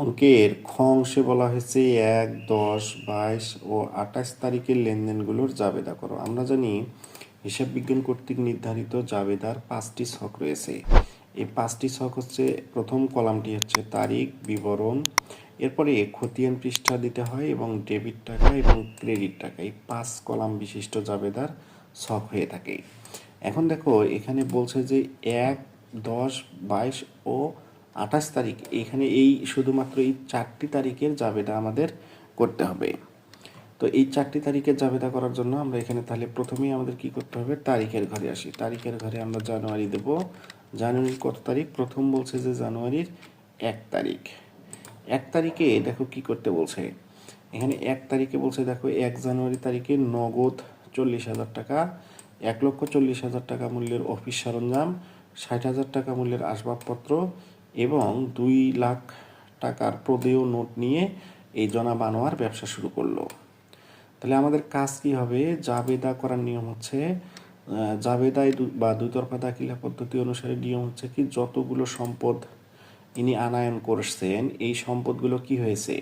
অঙ্কের খ অংশে বলা হয়েছে এক, দশ, বাইশ ও আঠাশ তারিখের লেনদেনগুলোর জাবেদা করো। আমরা জানি হিসাব বিজ্ঞান কর্তৃক নির্ধারিত জাবেদার পাঁচটি ছক রয়েছে। এই পাঁচটি ছক হচ্ছে, প্রথম কলামটি হচ্ছে তারিখ, বিবরণ, এরপরে খতিয়ান পৃষ্ঠা দিতে হয় এবং ডেবিট টাকা এবং ক্রেডিট টাকা। এই পাঁচ কলাম বিশিষ্ট জাবেদার ছক হয়ে থাকে। এখন দেখো, এখানে বলছে যে এক, দশ, বাইশ ও আঠাশ তারিখ। এখানে এই শুধুমাত্র এই চারটি তারিখের জাবেদা আমাদের করতে হবে। তো এই চারটি তারিখের জাবেদা করার জন্য আমরা এখানে তাহলে প্রথমেই আমাদের কি করতে হবে? তারিখের ঘরে আসি। তারিখের ঘরে আমরা জানুয়ারি দেব। জানুয়ারির কত তারিখ? প্রথম বলছে যে জানুয়ারির এক তারিখ। এক তারিখে দেখো কি করতে বলছে। এখানে এক তারিখে বলছে, দেখো, এক জানুয়ারি তারিখে নগদ চল্লিশ হাজার টাকা, এক লক্ষ চল্লিশ হাজার টাকা মূল্যের অফিস সরঞ্জাম, ষাট হাজার টাকা মূল্যের আসবাবপত্র এবং দুই লাখ টাকার প্রদেয় নোট নিয়ে এই জনা বানোয়ার ব্যবসা শুরু করল। তাহলে আমাদের কাজ কি হবে? জাবেদা করার নিয়ম হচ্ছে জাবেদায় বা দুতরফা দাখিলা পদ্ধতি অনুসারে নিয়ম হচ্ছে কি, যতগুলো সম্পদ ইনি আনায়ন করছেন, এই সম্পদগুলো কি হয়েছে?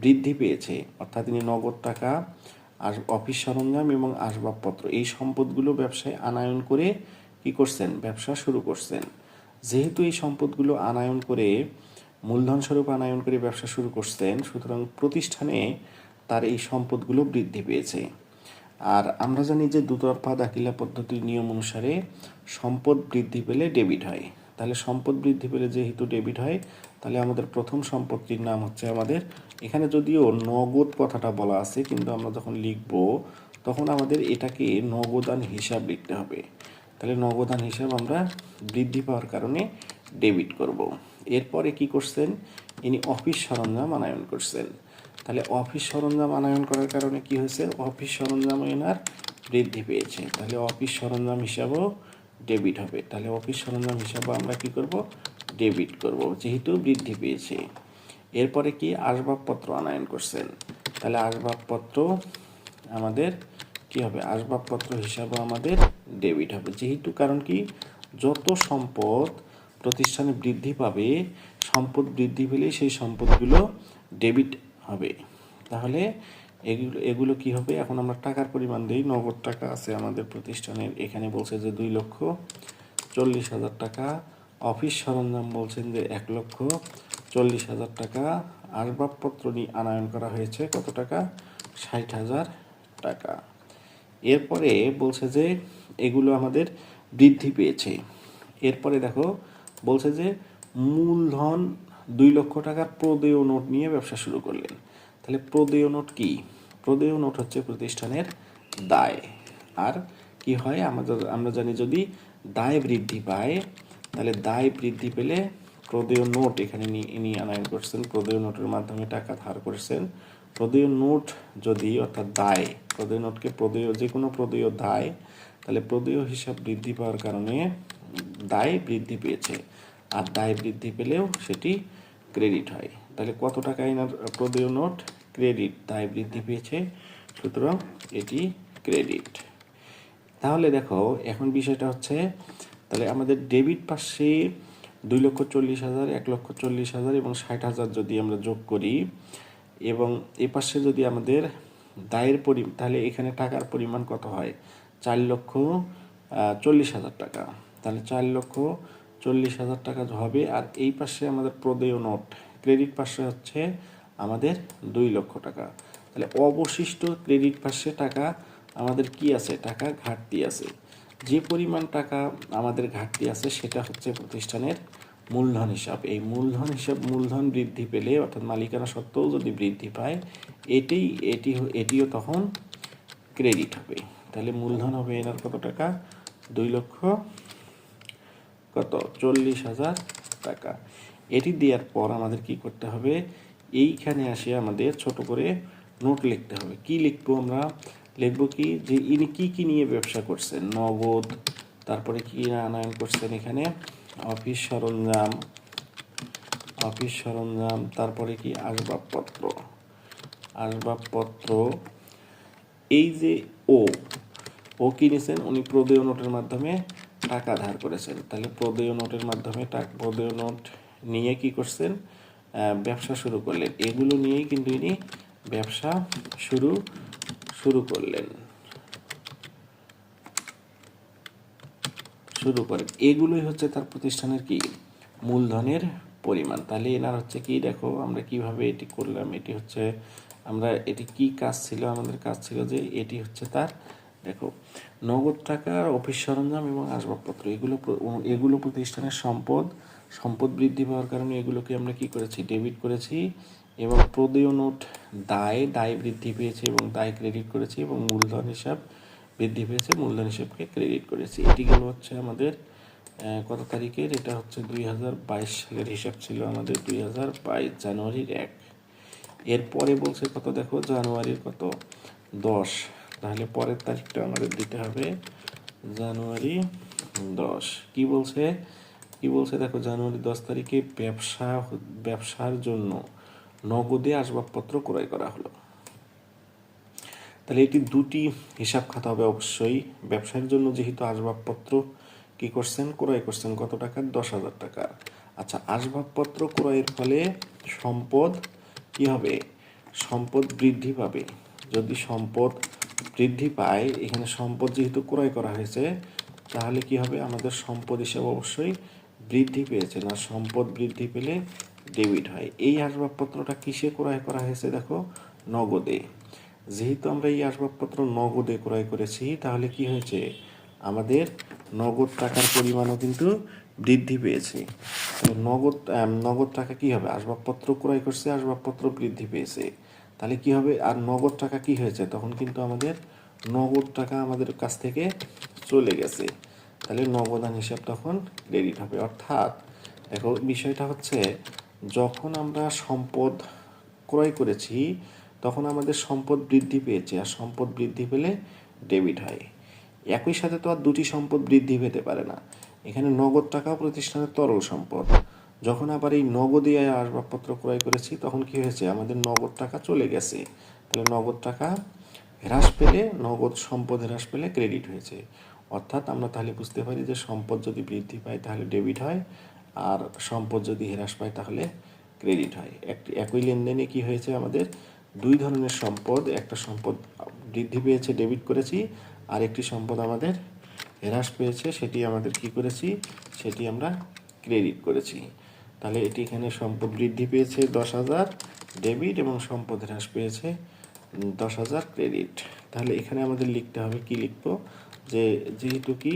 বৃদ্ধি পেয়েছে, অর্থাৎ ইনি নগদ টাকা আর অফিস সরঞ্জাম এবং আসবাবপত্র, এই সম্পদগুলো ব্যবসায় আনায়ন করে কি করছেন? ব্যবসা শুরু করছেন। যেহেতু এই সম্পদগুলো আনায়ন করে মূলধন স্বরূপ আনায়ন করে ব্যবসা শুরু করছেন, সুতরাং প্রতিষ্ঠানে তার এই সম্পদগুলো বৃদ্ধি পেয়েছে। আর আমরা জানি যে দুতরফা দাখিলা পদ্ধতির নিয়ম অনুসারে সম্পদ বৃদ্ধি পেলে ডেবিট হয়। তাহলে সম্পদ বৃদ্ধি পেলে যেহেতু ডেবিট হয়, তাহলে আমাদের প্রথম সম্পত্তির নাম হচ্ছে আমাদের, এখানে যদিও নগদ কথাটা বলা আছে, কিন্তু আমরা যখন লিখব, তখন আমাদের এটাকে নগদান হিসাব লিখতে হবে। তাহলে নগদান হিসাব আমরা বৃদ্ধি পাওয়ার কারণে ডেবিট করব। এরপরে কি করছেন? ইনি অফিস সরঞ্জাম আনায়ন করছেন। তাহলে অফিস সরঞ্জাম আনায়ন করার কারণে কি হয়েছে? অফিস সরঞ্জাম এনার বৃদ্ধি পেয়েছে। তাহলে অফিস সরঞ্জাম হিসাবেও ডেবিট হবে। তাহলে অফিস সরঞ্জাম হিসাবে আমরা কি করব? ডেবিট করব, যেহেতু বৃদ্ধি পেয়েছে। এরপরে কি? আসবাবপত্র আনায়ন করছেন। তাহলে আসবাবপত্র আমাদের কি হবে? আসবাবপত্র হিসাবে আমাদের ডেবিট হবে। যেহেতু, কারণ কি? যত সম্পদ প্রতিষ্ঠানে বৃদ্ধি পাবে, সম্পদ বৃদ্ধি পেলে সেই সম্পদগুলো ডেবিট হবে। তাহলে এগুলো এগুলো কী হবে? এখন আমরা টাকার পরিমাণ দিই। নগদ টাকা আছে আমাদের প্রতিষ্ঠানের। এখানে বলছে যে দুই লক্ষ চল্লিশ হাজার টাকা। অফিস সরঞ্জাম বলছেন যে এক লক্ষ চল্লিশ হাজার টাকা। আসবাবপত্র নিয়ে আনায়ন করা হয়েছে কত টাকা? ষাট হাজার টাকা। এরপরে বলছে যে এগুলো আমাদের বৃদ্ধি পেয়েছে। এরপরে দেখো, বলছে যে মূলধন দুই লক্ষ টাকার প্রদেয় নোট নিয়ে ব্যবসা শুরু করলেন। তাহলে প্রদেয় নোট কি? প্রদেয় নোট হচ্ছে প্রতিষ্ঠানের দায়। আর কি হয়? আমাদের, আমরা জানি যদি দায় বৃদ্ধি পায়, তাহলে দায় বৃদ্ধি পেলে প্রদেয় নোট এখানে নিয়ে আনায়ন করছেন। প্রদেয় নোটের মাধ্যমে টাকা ধার করেছেন। প্রদেয় নোট যদি, অর্থাৎ দায়, প্রদেয় নোটকে প্রদেয়, যে কোনো প্রদেয় দায় তাহলে প্রদেয় হিসাব বৃদ্ধি পাওয়ার কারণে দায় বৃদ্ধি পেয়েছে। আর দায় বৃদ্ধি পেলেও সেটি ক্রেডিট হয়। তাহলে কত টাকা এনার প্রদেয় নোট? ক্রেডিট। দায় বৃদ্ধি পেয়েছে, সুতরাং এটি ক্রেডিট। তাহলে দেখো, এখন বিষয়টা হচ্ছে, তাহলে আমাদের ডেবিট পাশে দুই লক্ষ চল্লিশ হাজার, এক লক্ষ চল্লিশ হাজার এবং ষাট হাজার যদি আমরা যোগ করি, এবং এ পাশে যদি আমাদের দায়ের পরি তাহলে এখানে টাকার পরিমাণ কত হয়? চার লক্ষ চল্লিশ হাজার টাকা। তাহলে চার লক্ষ, চল্লিশ হাজার টাকা হবে। আর এই পাশে আমাদের প্রদেয় নোট, ক্রেডিট পাশে হচ্ছে আমাদের দুই লক্ষ টাকা। তাহলে অবশিষ্ট ক্রেডিট পাশে টাকা আমাদের কি আছে? টাকা ঘাটতি আছে। যে পরিমাণ টাকা আমাদের ঘাটতি আছে, সেটা হচ্ছে প্রতিষ্ঠানের মূলধন হিসাব। এই মূলধন হিসাব, মূলধন বৃদ্ধি পেলে, অর্থাৎ মালিকানা সত্ত্বেও যদি বৃদ্ধি পায়, এটি এটি, এটিও তখন ক্রেডিট হবে। তাহলে মূলধন হবে এনার কত টাকা? দুই লক্ষ কত? চল্লিশ হাজার টাকা। এটি দেওয়ার পর আমাদের কি করতে হবে? এইখানে আসে আমাদের ছোট করে নোট লিখতে হবে। কি লিখব আমরা? লিখব কি যে ইনি কি কি নিয়ে ব্যবসা করছেন? নগদ, তারপরে কি আনায়ন করছেন এখানে? অফিস সরঞ্জাম অফিস সরঞ্জাম, তারপরে কি? আসবাবপত্র। আসবাবপত্র এই যে ও ও কিনেছেন উনি প্রদেয় নোটের মাধ্যমে টাকা ধার করেছেন। তাহলে প্রদেয় নোটের মাধ্যমে টাকা প্রদেয় নোট নিয়ে কি করছেন? ব্যবসা শুরু করলেন। এগুলো নিয়েই কিন্তু ইনি ব্যবসা শুরু শুরু করলেন। শুরু করেন। এগুলোই হচ্ছে তার প্রতিষ্ঠানের কি? মূলধনের পরিমাণ। তাহলে এনার হচ্ছে কি? দেখো আমরা কীভাবে এটি করলাম। এটি হচ্ছে আমরা এটি কি কাজ ছিল? আমাদের কাজ ছিল যে এটি হচ্ছে তার, দেখো, নগদ টাকার অফিস সরঞ্জাম এবং আসবাবপত্র, এগুলো এগুলো প্রতিষ্ঠানের সম্পদ সম্পদ বৃদ্ধি পাওয়ার কারণে এগুলোকে আমরা কি করেছি? ডেবিট করেছি এবং প্রদেয় নোট দায় দায় বৃদ্ধি পেয়েছে এবং দায় ক্রেডিট করেছি এবং মূলধন হিসাব বৃদ্ধি পেয়েছে, মূলধন হিসাবকে ক্রেডিট করেছি। এটি গেল হচ্ছে আমাদের কত তারিখের? এটা হচ্ছে দুই হাজার বাইশ সালের হিসাব ছিল আমাদের দুই হাজার বাইশ জানুয়ারির এক। এরপরে বলছে কত? দেখো, জানুয়ারির কত? দশ। তাহলে পরের তারিখটা আমাদের দিতে হবে জানুয়ারি দশ। কি বলছে? কি বলছে? দেখো, জানুয়ারি দশ তারিখে ব্যবসা, ব্যবসার জন্য নগদে আসবাবপত্র ক্রয় করা হলো। তাহলে এটি দুটি হিসাব খাতা হবে অবশ্যই। ব্যবসার জন্য যেহেতু আসবাবপত্র কি করছেন? ক্রয় করছেন। কত টাকার দশ হাজার টাকা। আচ্ছা আসবাবপত্র ক্রয়ের ফলে সম্পদ কি হবে সম্পদ বৃদ্ধি পাবে? যদি সম্পদ বৃদ্ধি পায়, এখানে সম্পদ যেহেতু ক্রয় করা হয়েছে, তাহলে কি হবে? আমাদের সম্পদ হিসাবে অবশ্যই বৃদ্ধি পেয়েছে না, সম্পদ বৃদ্ধি পেলে ডেবিট হয়। এই আসবাবপত্রটা কিসে ক্রয় করা হয়েছে দেখো? নগদে। যেহেতু আমরা এই আসবাবপত্র নগদে ক্রয় করেছি, তাহলে কি হয়েছে? আমাদের নগদ টাকার পরিমাণও কিন্তু বৃদ্ধি পেয়েছে। নগদ নগদ টাকা কি হবে? আসবাবপত্র ক্রয় করছে, আসবাবপত্র বৃদ্ধি পেয়েছে। তাহলে কি হবে? আর নগদ টাকা কি হয়েছে? তখন কিন্তু আমাদের নগদ টাকা আমাদের কাছ থেকে চলে গেছে। তাহলে নগদান হিসাব তখন ক্রেডিট হবে। অর্থাৎ দেখো, বিষয়টা হচ্ছে যখন আমরা সম্পদ ক্রয় করেছি, তখন আমাদের সম্পদ বৃদ্ধি পেয়েছে। আর সম্পদ বৃদ্ধি পেলে ডেবিট হয়। একই সাথে তো আর দুটি সম্পদ বৃদ্ধি পেতে পারে না। এখানে নগদ টাকা প্রতিষ্ঠানের তরল সম্পদ। যখন আবার এই নগদে আসবাবপত্র ক্রয় করেছি, তখন কি হয়েছে? আমাদের নগদ টাকা চলে গেছে। তাহলে নগদ টাকা হ্রাস পেলে, নগদ সম্পদ হ্রাস পেলে ক্রেডিট হয়েছে। অর্থাৎ আমরা তাহলে বুঝতে পারি যে সম্পদ যদি বৃদ্ধি পায়, তাহলে ডেবিট হয়। আর সম্পদ যদি হ্রাস পায়, তাহলে ক্রেডিট হয়। একটি একই লেনদেনে কি হয়েছে আমাদের? দুই ধরনের সম্পদ। একটা সম্পদ বৃদ্ধি পেয়েছে ডেবিট করেছি। আর একটি সম্পদ আমাদের হ্রাস পেয়েছে, সেটি আমাদের কি করেছি? সেটি আমরা ক্রেডিট করেছি। তাহলে এটি এখানে সম্পদ বৃদ্ধি পেয়েছে দশ হাজার ডেবিট এবং সম্পদ হ্রাস পেয়েছে দশ হাজার ক্রেডিট তাহলে এখানে আমাদের লিখতে হবে, কি লিখব? যে যেহেতু কি,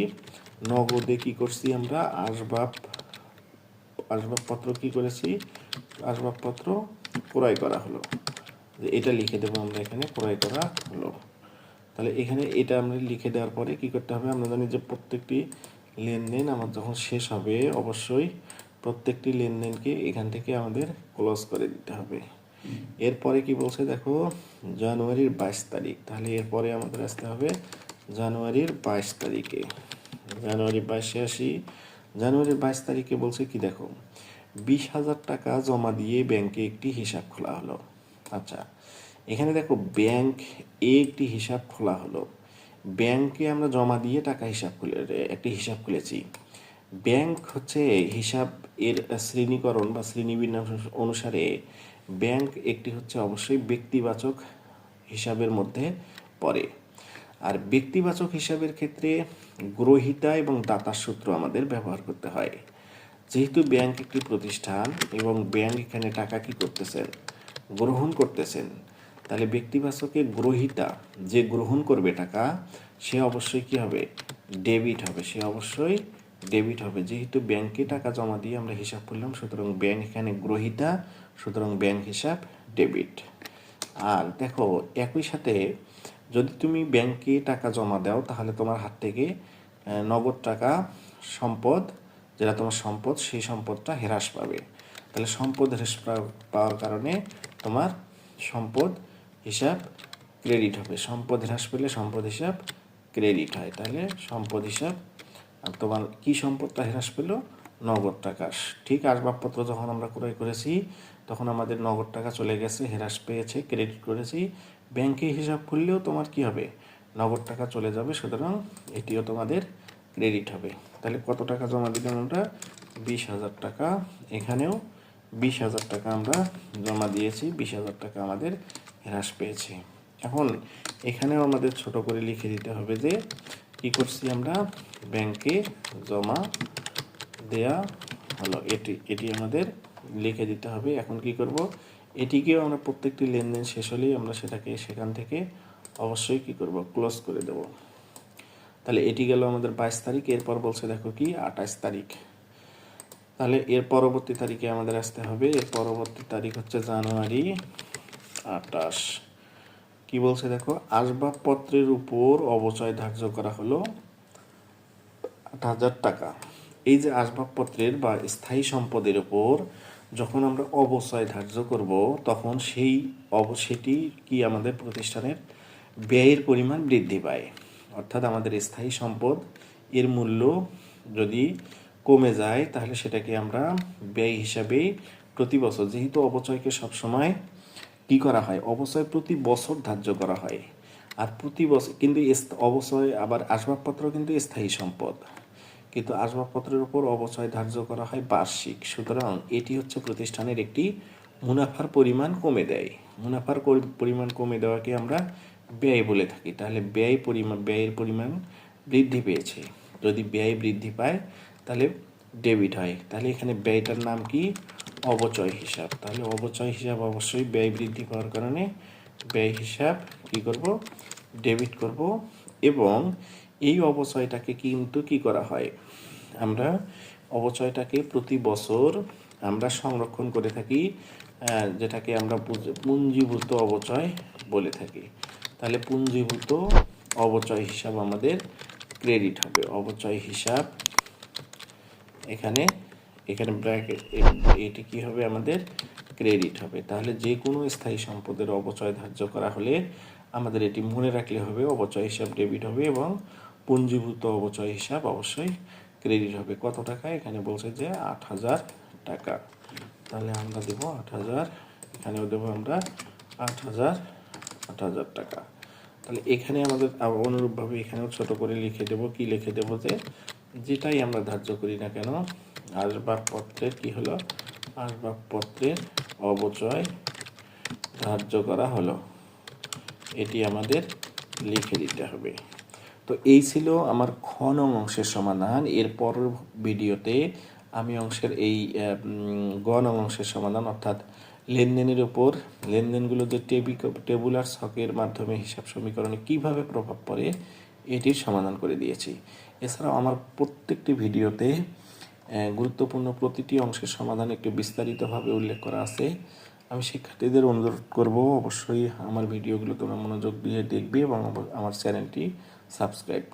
নগদে কি করছি আমরা? আসবাব, আসবাবপত্র কি করেছি? আসবাবপত্র ক্রয় করা হলো। এটা লিখে দেবো আমরা এখানে ক্রয় করা হলো। তাহলে এখানে এটা আমরা লিখে দেওয়ার পরে কি করতে হবে? আমরা জানি যে প্রত্যেকটি লেনদেন আমার যখন শেষ হবে, অবশ্যই প্রত্যেকটি লেনদেনকে এখান থেকে আমাদের ক্লোজ করে দিতে হবে। এরপরে কি বলছে দেখো? জানুয়ারির বাইশ তারিখ। তাহলে এরপরে আমাদের আসতে হবে জানুয়ারির বাইশ তারিখে। জানুয়ারি বাইশে আসি। জানুয়ারির বাইশ তারিখে বলছে কি দেখো? বিশ হাজার টাকা জমা দিয়ে ব্যাংকে একটি হিসাব খোলা হলো। আচ্ছা এখানে দেখো ব্যাংক এ একটি হিসাব খোলা হলো। ব্যাংকে আমরা জমা দিয়ে টাকা হিসাব খুলে, একটি হিসাব খুলেছি। ব্যাংক হচ্ছে হিসাব এর শ্রেণীকরণ বা শ্রেণীবিন্যাস অনুসারে ব্যাংক একটি হচ্ছে অবশ্যই ব্যক্তিবাচক হিসাবের মধ্যে পড়ে। আর ব্যক্তিবাচক হিসাবের ক্ষেত্রে গ্রহিতা এবং দাতার সূত্র আমাদের ব্যবহার করতে হয়। যেহেতু ব্যাংক একটি প্রতিষ্ঠান এবং ব্যাংক এখানে টাকা কি করতেছেন? গ্রহণ করতেছেন। তাহলে ব্যক্তিবাচকে গ্রহিতা যে গ্রহণ করবে টাকা, সে অবশ্যই কি হবে? ডেবিট হবে। সে অবশ্যই ডেবিট হবে। যেহেতু ব্যাংকে টাকা জমা দিয়ে আমরা হিসাব করলাম, সুতরাং ব্যাংক এখানে গ্রহিতা, সুতরাং ব্যাংক হিসাব ডেবিট আর দেখো, একই সাথে যদি তুমি ব্যাংকে টাকা জমা দাও, তাহলে তোমার হাত থেকে নগদ টাকা সম্পদ, যেটা তোমার সম্পদ, সেই সম্পদটা হ্রাস পাবে। তাহলে সম্পদ হ্রাস পাওয়ার কারণে তোমার সম্পদ হিসাব ক্রেডিট হবে। সম্পদ হ্রাস পেলে সম্পদ হিসাব ক্রেডিট হয়। তাহলে সম্পদ হিসাব তোমার কি সম্পদটা হ্রাস পেল? নগদ টাকা। ঠিক আসবাবপত্র যখন আমরা ক্রয় করেছি, তখন আমাদের নগদ টাকা চলে গেছে, হ্রাস পেয়েছে ক্রেডিট করেছি। ব্যাংকে হিসাব খুললেও তোমার কি হবে? নগদ টাকা চলে যাবে, সুতরাং এটিও তোমাদের ক্রেডিট হবে। তাহলে কত টাকা জমা দিলাম আমরা? বিশ হাজার টাকা। এখানেও বিশ হাজার টাকা আমরা জমা দিয়েছি। বিশ হাজার টাকা আমাদের হ্রাস পেয়েছে। এখন এখানেও আমাদের ছোট করে লিখে দিতে হবে যে, কি করছি আমরা? ব্যাংকে জমা দেয়া হলো। এটি এটি আমাদের লিখে দিতে হবে। এখন কি করব? এটিকেও আমরা প্রত্যেকটি লেনদেন শেষ হলেই আমরা সেটাকে সেখান থেকে অবশ্যই কি করব? ক্লোজ করে দেব। তাহলে এটি গেল আমাদের বাইশ তারিখ। এরপর বলছে দেখো কি? আঠাশ তারিখ। তাহলে এর পরবর্তী তারিখে আমাদের আসতে হবে। এর পরবর্তী তারিখ হচ্ছে জানুয়ারি। আটাশ। কি বলছে দেখো? আসবাবপত্রের উপর অবচয় ধার্য করা হলো আট হাজার টাকা। এই যে আসবাবপত্রের বা স্থায়ী সম্পদের উপর যখন আমরা অবচয় ধার্য করব, তখন সেই অব, সেটি কি আমাদের প্রতিষ্ঠানের ব্যয়ের পরিমাণ বৃদ্ধি পায়। অর্থাৎ আমাদের স্থায়ী সম্পদ এর মূল্য যদি কমে যায়, তাহলে সেটাকে আমরা ব্যয় হিসাবে প্রতি বছর, যেহেতু অবচয়কে সবসময় কি করা হয়? অবচয় প্রতি বছর ধার্য করা হয়। আর প্রতি বছর কিন্তু অবচয় আবার আসবাবপত্র কিন্তু স্থায়ী সম্পদ। কিন্তু আসবাবপত্রের উপর অবচয় ধার্য করা হয় বার্ষিক। সুতরাং এটি হচ্ছে প্রতিষ্ঠানের একটি মুনাফার পরিমাণ কমে দেয়। মুনাফার পরিমাণ কমে দেওয়াকে আমরা ব্যয় বলে থাকি। তাহলে ব্যয় পরিমাণ ব্যয়ের পরিমাণ বৃদ্ধি পেয়েছে। যদি ব্যয় বৃদ্ধি পায়, তাহলে ডেবিট হয়। তাহলে এখানে ব্যয়টার নাম কি? অবচয় হিসাব। তাহলে অবচয় হিসাব অবশ্যই ব্যয় বৃদ্ধি পাওয়ার কারণে ব্যয় হিসাব কি করব? ডেবিট করব। এবং এই অবচয়টাকে কিন্তু কি করা হয়? আমরা অবচয়টাকে প্রতি বছর আমরা সংরক্ষণ করে থাকি যেটাকে আমরা পুঞ্জীভূত অবচয় বলে থাকি। তাহলে পুঞ্জীভূত অবচয় হিসাব আমাদের ক্রেডিট হবে। অবচয় হিসাব এখানে এখানে ব্র্যাকেট এটি কি হবে আমাদের? ক্রেডিট হবে। তাহলে যে কোনো স্থায়ী সম্পদের অবচয় ধার্য করা হলে আমাদের এটি মনে রাখলে হবে অবচয় হিসাব ডেবিট হবে এবং পুঞ্জীভূত অবচয় হিসাব অবশ্যই ক্রেডিট হবে। কত টাকা? এখানে বলছে যে আট হাজার টাকা। তাহলে আমরা দেব আট হাজার, এখানেও দেবো আমরা আট হাজার আট হাজার টাকা। তাহলে এখানে আমাদের অনুরূপভাবে এখানেও ছোট করে লিখে দেব। কি লিখে দেব যে যেটাই আমরা ধার্য করি না কেন আসবাবপত্রের কি হলো? আসবাবপত্রের অবচয় ধার্য করা হলো। এটি আমাদের লিখে দিতে হবে। তো এই ছিল আমার নং অংশের সমাধান। এর এরপর ভিডিওতে আমি অংশের এই আহ, উম, গ নং অংশের সমাধান অর্থাৎ লেনদেনের উপর লেনদেনগুলো যে টেবি টেবুলার ছকের মাধ্যমে হিসাব সমীকরণে কীভাবে প্রভাব পড়ে এটির সমাধান করে দিয়েছি। এছাড়াও আমার প্রত্যেকটি ভিডিওতে গুরুত্বপূর্ণ প্রতিটি অংশের সমাধান একটু বিস্তারিতভাবে উল্লেখ করা আছে। আমি শিক্ষার্থীদের অনুরোধ করব অবশ্যই আমার ভিডিওগুলো তোমরা মনোযোগ দিয়ে দেখবে এবং আমার চ্যানেলটি সাবস্ক্রাইব